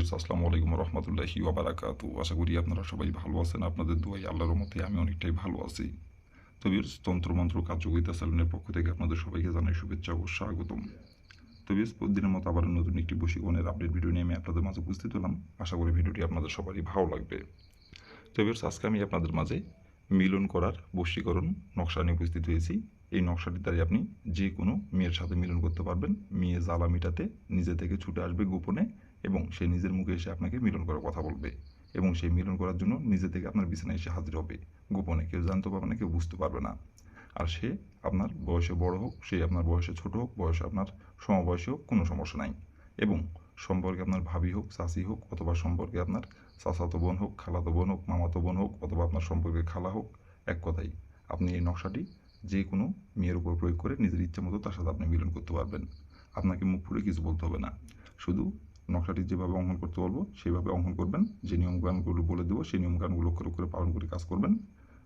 Viewers আসসালামু আলাইকুম রহমতুল্লাহি ওবারাকাতু আশা করি আপনারা সবাই ভালো আছেন। আপনাদের দোয়াই আল্লাহর মতে আমি অনেকটাই ভালো আছি। তো ভিউয়ার্স, তন্ত্রমন্ত্র কার্যকরিতা স্যালনের পক্ষ থেকে আপনাদের সবাইকে জানাই শুভেচ্ছা ও স্বাগতম। তো ভিউয়ার্স, প্রতিদিনের মতো আবার নতুন একটি বশীকরণের আপডেট ভিডিও নিয়ে আমি আপনাদের মাঝে উপস্থিত হলাম। আশা করি ভিডিওটি আপনাদের সবারই ভালো লাগবে। তো ভিউয়ার্স, আজকে আমি আপনাদের মাঝে মিলন করার বশীকরণ নকশা নিয়ে উপস্থিত হয়েছি। এই নকশাটির দ্বারা আপনি যে কোনো মেয়ের সাথে মিলন করতে পারবেন। মেয়ে জ্বালা মিটাতে নিজে থেকে ছুটে আসবে গোপনে এবং সে নিজের মুখে এসে আপনাকে মিলন করার কথা বলবে এবং সেই মিলন করার জন্য নিজে থেকে আপনার বিছানায় এসে হাজির হবে। গোপনে কেউ জানতে পারবে না, কেউ বুঝতে পারবে না। আর সে আপনার বয়সে বড় হোক, সে আপনার বয়সে ছোট হোক, বয়সে আপনার সমবয়সী হোক, কোনো সমস্যা নাই। এবং সম্পর্কে আপনার ভাবি হোক চাষি হোক, অথবা সম্পর্কে আপনার চাচাতো বোন হোক, খালাতো বোন হোক, মামাতো বোন হোক, অথবা আপনার সম্পর্কে খালা হোক, এক কথাই। আপনি এই নকশাটি যে কোনো মেয়ের উপর প্রয়োগ করে নিজের ইচ্ছা মতো তার সাথে আপনি মিলন করতে পারবেন। আপনাকে মুখ ফুলে কিছু বলতে হবে না। শুধু নকশাটি যেভাবে অঙ্কন করতে বলব সেইভাবে অঙ্কন করবেন। যে নিয়মকানুনগুলো বলে দেবো, সেই নিয়মকানুনগুলো লক্ষ্য করে পালন করে কাজ করবেন।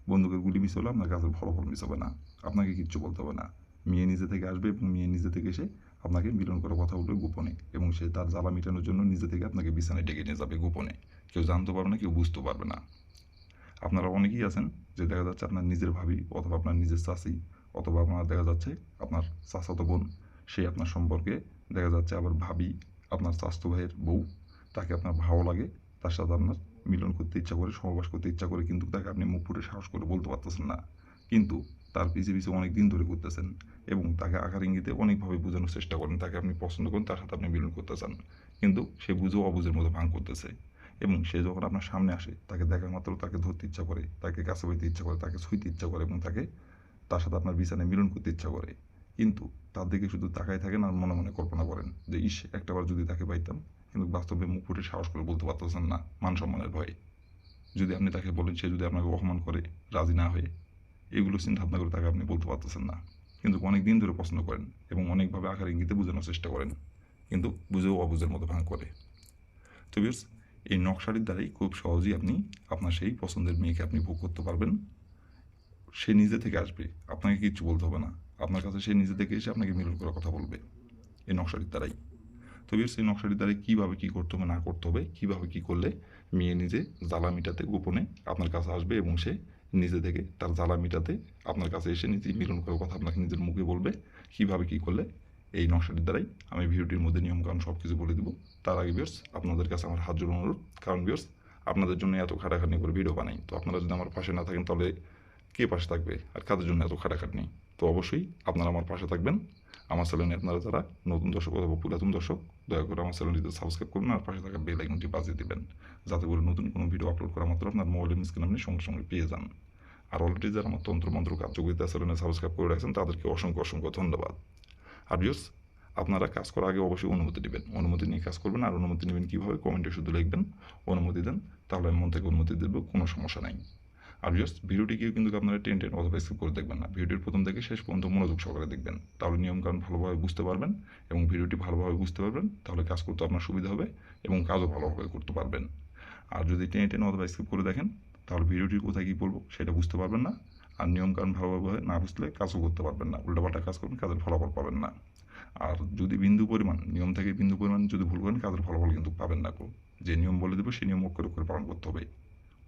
বন্দুকের গুলি মিস হলে আপনার কাজের ফলাফল মিস হবে না। আপনাকে কিচ্ছু বলতে হবে না। মেয়ে নিজে থেকে আসবে এবং মেয়ে নিজে থেকে এসে আপনাকে মিলন করার কথা বলবে গোপনে এবং সে তার জ্বালা মেটানোর জন্য নিজে থেকে আপনাকে বিছানায় ডেকে নিয়ে যাবে গোপনে। কেউ জানতে পারবে না, কেউ বুঝতে পারবে না। আপনারা অনেকেই আছেন যে দেখা যাচ্ছে আপনার নিজের ভাবি অথবা আপনার নিজের চাষি অথবা আপনার দেখা যাচ্ছে আপনার চাচাতো বোন, সে আপনার সম্পর্কে দেখা যাচ্ছে আবার ভাবি, আপনার স্বাস্থ্য ভাইয়ের বউ, তাকে আপনার ভালো লাগে, তার সাথে আপনার মিলন করতে ইচ্ছা করে, সহবাস করতে ইচ্ছা করে, কিন্তু তাকে আপনি মুখ ফুটে সাহস করে বলতে পারতেছেন না। কিন্তু তার পিছে পিছে অনেক দিন ধরে করতেছেন এবং তাকে আকার ইঙ্গিতে অনেকভাবে বোঝানোর চেষ্টা করেন, তাকে আপনি পছন্দ করেন, তার সাথে আপনি মিলন করতে চান। কিন্তু সে বুঝেও অবুঝের মতো ভাঙ করতেছে। এবং সে যখন আপনার সামনে আসে, তাকে দেখার মাত্র তাকে ধরতে ইচ্ছা করে, তাকে কাছে বইতে ইচ্ছা করে, তাকে ছুঁইতে ইচ্ছা করে এবং তাকে তার সাথে আপনার বিছানায় মিলন করতে ইচ্ছা করে। কিন্তু তার দিকে শুধু তাকাই থাকেন আর মনে মনে কল্পনা করেন যে, ইস, একটাবার যদি তাকে পাইতাম, কিন্তু বাস্তবে মুখ ফুটে সাহস করে বলতে পারতেছেন না মান সম্মানের ভয়ে। যদি আপনি তাকে বলেন, সে যদি আপনাকে অপমান করে, রাজি না হয়ে, এগুলো চিন্তা ভাবনা করে তাকে আপনি বলতে পারতেছেন না। কিন্তু অনেক দিন ধরে পছন্দ করেন এবং অনেকভাবে আকার ইঙ্গিতে বোঝানোর চেষ্টা করেন, কিন্তু বুঝেও অবুঝের মতো ভাঙ করে। তো বিয়ার্স এই নকশাটির দ্বারাই খুব সহজেই আপনি আপনার সেই পছন্দের মেয়েকে আপনি ভোগ করতে পারবেন। সে নিজে থেকে আসবে, আপনাকে কিচ্ছু বলতে হবে না। আপনার কাছে সে নিজে থেকে এসে আপনাকে মিলন করার কথা বলবে, এই নকশাটির দ্বারাই। তো বিয়ার্স, এই নকশাটির দ্বারাই কীভাবে কী করতে হবে, না করতে হবে, কীভাবে কী করলে মেয়ে নিজে জ্বালা মিটাতে গোপনে আপনার কাছে আসবে এবং সে নিজে থেকে তার জ্বালা মিটাতে আপনার কাছে এসে নিজেই মিলন করার কথা আপনাকে নিজের মুখে বলবে, কীভাবে কী করলে এই নকশাটির দ্বারাই আমি ভিডিওটির মধ্যে নিয়মকানুন সব কিছু বলে দেবো। তার আগে বিয়ার্স আপনাদের কাছে আমার হাত জোড় অনুরোধ। কারণ বিয়ার্স আপনাদের জন্য এত খাটাখাটনি করে ভিডিও বানাই। তো আপনারা যদি আমার পাশে না থাকেন, তাহলে কে পাশে থাকবে? আর কাদের জন্য এত খাটাখাটনি? তো অবশ্যই আপনারা আমার পাশে থাকবেন। আমার চ্যানেলে আপনারা যারা নতুন দর্শক অথবা পুরাতন দর্শক, দয়া করে আমার চ্যানেলটিতে সাবস্ক্রাইব করবেন আর পাশে থাকা বেল আইকনটি বাজিয়ে দেবেন। যাতে করে নতুন কোনো ভিডিও আপলোড করা মাত্র আপনার মোবাইলের স্ক্রিন আপনি সঙ্গে সঙ্গে পেয়ে যান। আর অলরেডি যারা আমার তন্ত্রমন্ত্র কার্যকরিতা চ্যানেলে সাবস্ক্রাইব করে রাখছেন, তাদেরকে অসংখ্য অসংখ্য ধন্যবাদ। আর আপনারা কাজ করার আগে অবশ্যই অনুমতি নেবেন অনুমতি নিয়ে কাজ করবেন, আর অনুমতি নেবেন কীভাবে কমেন্টে শুধু লিখবেন, অনুমতি দেন, তাহলে আমি মন থেকে অনুমতি দেবো, কোনো সমস্যা নাই। আর জাস্ট ভিডিওটিকেও কিন্তু আপনারা টেন টেন অথবা স্কিপ করে দেখবেন না। ভিডিওর প্রথম থেকে শেষ পর্যন্ত মনোযোগ সহকারে দেখবেন। তাহলে নিয়মকানুন ভালোভাবে বুঝতে পারবেন এবং ভিডিওটি ভালোভাবে বুঝতে পারবেন, তাহলে কাজ করতে আপনার সুবিধা হবে এবং কাজও ভালোভাবে করতে পারবেন। আর যদি টেনে টেনে অথবা স্কিপ করে দেখেন, তাহলে ভিডিওটি কোথায় কী বলব সেটা বুঝতে পারবেন না। আর নিয়মকানুন ভালোভাবে না বুঝলে কাজও করতে পারবেন না, উল্টাপাল্টা কাজ করবেন, কাজের ফলাফল পাবেন না। আর যদি বিন্দু পরিমাণ, নিয়ম থেকে বিন্দু পরিমাণ যদি ভুল করেন, কাজের ফলাফল কিন্তু পাবেন না যে নিয়ম বলে দেবো, সেই নিয়ম অক্ষরে করে পালন করতে হবে।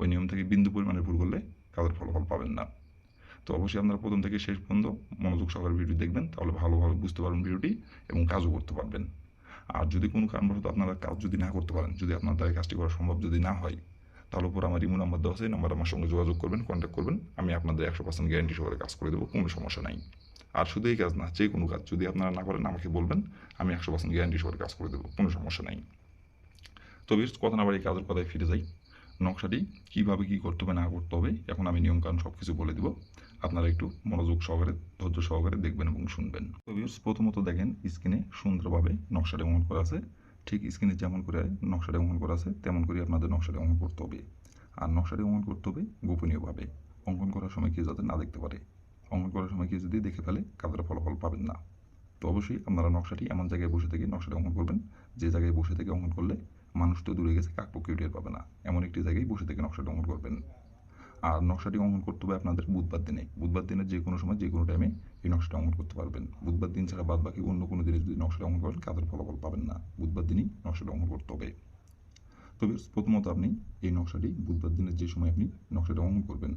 ওই নিয়ম থেকে বিন্দু পরিমাণে ভুল করলে কাজের ফলাফল পাবেন না। তো অবশ্যই আপনারা প্রথম থেকে শেষ পর্যন্ত মনোযোগ সহকারে ভিডিও দেখবেন, তাহলে ভালোভাবে বুঝতে পারবেন ভিডিওটি এবং কাজও করতে পারবেন। আর যদি কোনো কারণবশত আপনারা কাজ যদি না করতে পারেন, যদি আপনার দ্বারা কাজটি করা সম্ভব যদি না হয় তাহলে উপর আমার ইমো নাম্বার দেওয়া আছে নাম্বার আমার সঙ্গে যোগাযোগ করবেন কন্ট্যাক্ট করবেন। আমি আপনাদের একশো পার্সেন্ট গ্যারান্টি সহকারে কাজ করে দেবো, কোনো সমস্যা নাই। আর শুধু এই কাজ না, যে কোনো কাজ যদি আপনারা না করেন, আমাকে বলবেন, আমি একশো পার্সেন্ট গ্যারান্টি সহকারে কাজ করে দেবো, কোনো সমস্যা নাই। তবে কথা না বাড়ি কাজের কথায় ফিরে যাই। নকশাটি কীভাবে কী করতে হবে, না করতে হবে, এখন আমি নিয়মকানুন সব কিছু বলে দেবো। আপনারা একটু মনোযোগ সহকারে, ধৈর্য সহকারে দেখবেন এবং শুনবেন। প্রথমত দেখেন, স্ক্রিনে সুন্দরভাবে নকশাটা অঙ্কন করা আছে। ঠিক স্ক্রিনে যেমন করে নকশাটা অঙ্কন করা আছে, তেমন করে আপনাদের নকশাটা অঙ্কন করতে হবে। আর নকশাটি অঙ্কন করতে হবে গোপনীয়ভাবে। অঙ্কন করার সময় কেউ যাতে না দেখতে পারে। অঙ্কন করার সময় কেউ যদি দেখে ফেলে, কাজের ফলাফল পাবেন না। তো অবশ্যই আপনারা নকশাটি এমন জায়গায় বসে থেকে নকশাটা অঙ্কন করবেন, যে জায়গায় বসে থেকে অঙ্কন করলে মানুষ তো দূরে গেছে, কাকপক্ষে টের পাবে না। এমন একটি জায়গায় বসে থেকে নকশাটা অঙ্কন করবেন। আর নকশাটি অঙ্কন করতে হবে আপনাদের বুধবার দিনে। বুধবার দিনের যে কোনো সময়, যে কোনো টাইমে এই নকশাটা অঙ্কন করতে পারবেন। বুধবার দিন ছাড়া বাদ বাকি অন্য কোনো দিনে যদি নকশাটা অঙ্কন করেন, কাজের ফলাফল পাবেন না। বুধবার দিনই নকশাটা অঙ্কন করতে হবে। তবে প্রথমত আপনি এই নকশাটি বুধবার দিনের যে সময় আপনি নকশাটা অঙ্কন করবেন,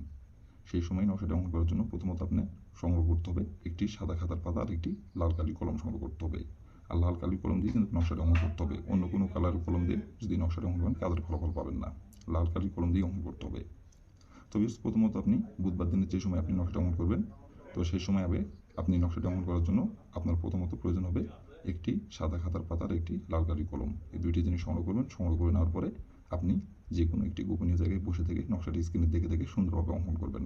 সেই সময় নকশাটা অঙ্কন করার জন্য প্রথমত আপনি সংগ্রহ করতে হবে একটি সাদা খাতার পাতা আর একটি লাল কালি কলম সংগ্রহ করতে হবে। আর লাল কালি কলম দিয়ে কিন্তু নকশাটা অঙ্কন করতে হবে। অন্য কোনো কালারের কলম দিয়ে যদি নকশাটা অঙ্কন করেন, কাজের ফলাফল পাবেন না। লাল কালি কলম দিয়ে অঙ্কন করতে হবে। তবে প্রথমত আপনি বুধবার দিনের যে সময় আপনি নকশাটা অঙ্কন করবেন, তো সেই সময় আগে আপনি নকশাটা অঙ্কন করার জন্য আপনার প্রথমত প্রয়োজন হবে একটি সাদা খাতার পাতার একটি লাল কালি কলম। এই দুইটি জিনিস সংগ্রহ করবেন। সংগ্রহ করে নেওয়ার পরে আপনি যে কোনো একটি গোপনীয় জায়গায় বসে থেকে নকশাটি স্ক্রিনে দেখে দেখে সুন্দরভাবে অঙ্কন করবেন।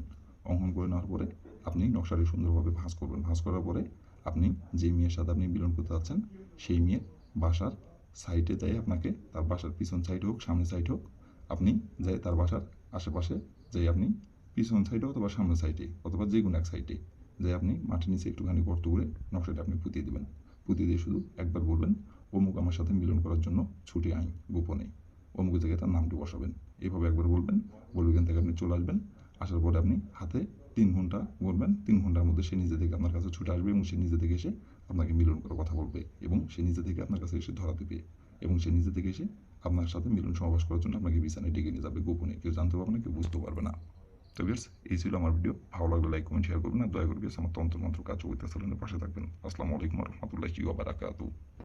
অঙ্কন করে নেওয়ার পরে আপনি নকশাটি সুন্দরভাবে ভাঁজ করবেন। ভাঁজ করার পরে আপনি যে মেয়ের সাথে আপনি মিলন করতে যাচ্ছেন, সেই মেয়ের বাসার সাইডে যাই আপনাকে, তার বাসার পিছন সাইড হোক সামনে সাইড হোক, আপনি যাই তার বাসার আশেপাশে যাই আপনি পিছন সাইডে অথবা সামনের সাইডে অথবা যে কোনো এক সাইডে যে আপনি মাটির নিচে একটুখানি গর্ত করে নকশাটা আপনি পুঁতিয়ে দেবেন। পুঁতিয়ে দিয়ে শুধু একবার বলবেন, অমুক আমার সাথে মিলন করার জন্য ছুটি আইন গোপনে। অমুক জায়গায় তার নামটি বসাবেন। এইভাবে একবার বলবেন বলে ওইখান থেকে আপনি চলে আসবেন। আসার পরে আপনি হাতে তিন ঘণ্টা বলবেন, তিন ঘণ্টার মধ্যে সে নিজে থেকে আপনার কাছে ছুটে আসবে এবং সে নিজে থেকে এসে আপনাকে মিলন করার কথা বলবে এবং সে নিজে থেকে আপনার কাছে এসে ধরা দেবে এবং সে নিজে থেকে এসে আপনার সাথে মিলন সমাবেশ করার জন্য আপনাকে বিছানায় ডেকে নিয়ে যাবে গোপনে। কেউ জানতে পারবে না, কেউ বুঝতে পারবে না। তো বিয়ার্স এই ছিল আমার ভিডিও ভালো লাগলে লাইক কমেন্ট শেয়ার করবেন আর দয়া করে বিয়ার্স আমার তন্ত্র মন্ত্র কাজ করতে পাশে থাকবেন। আসসালামু আলাইকুম রহমতুল্লাহি ওয়া বারাকাতুহু।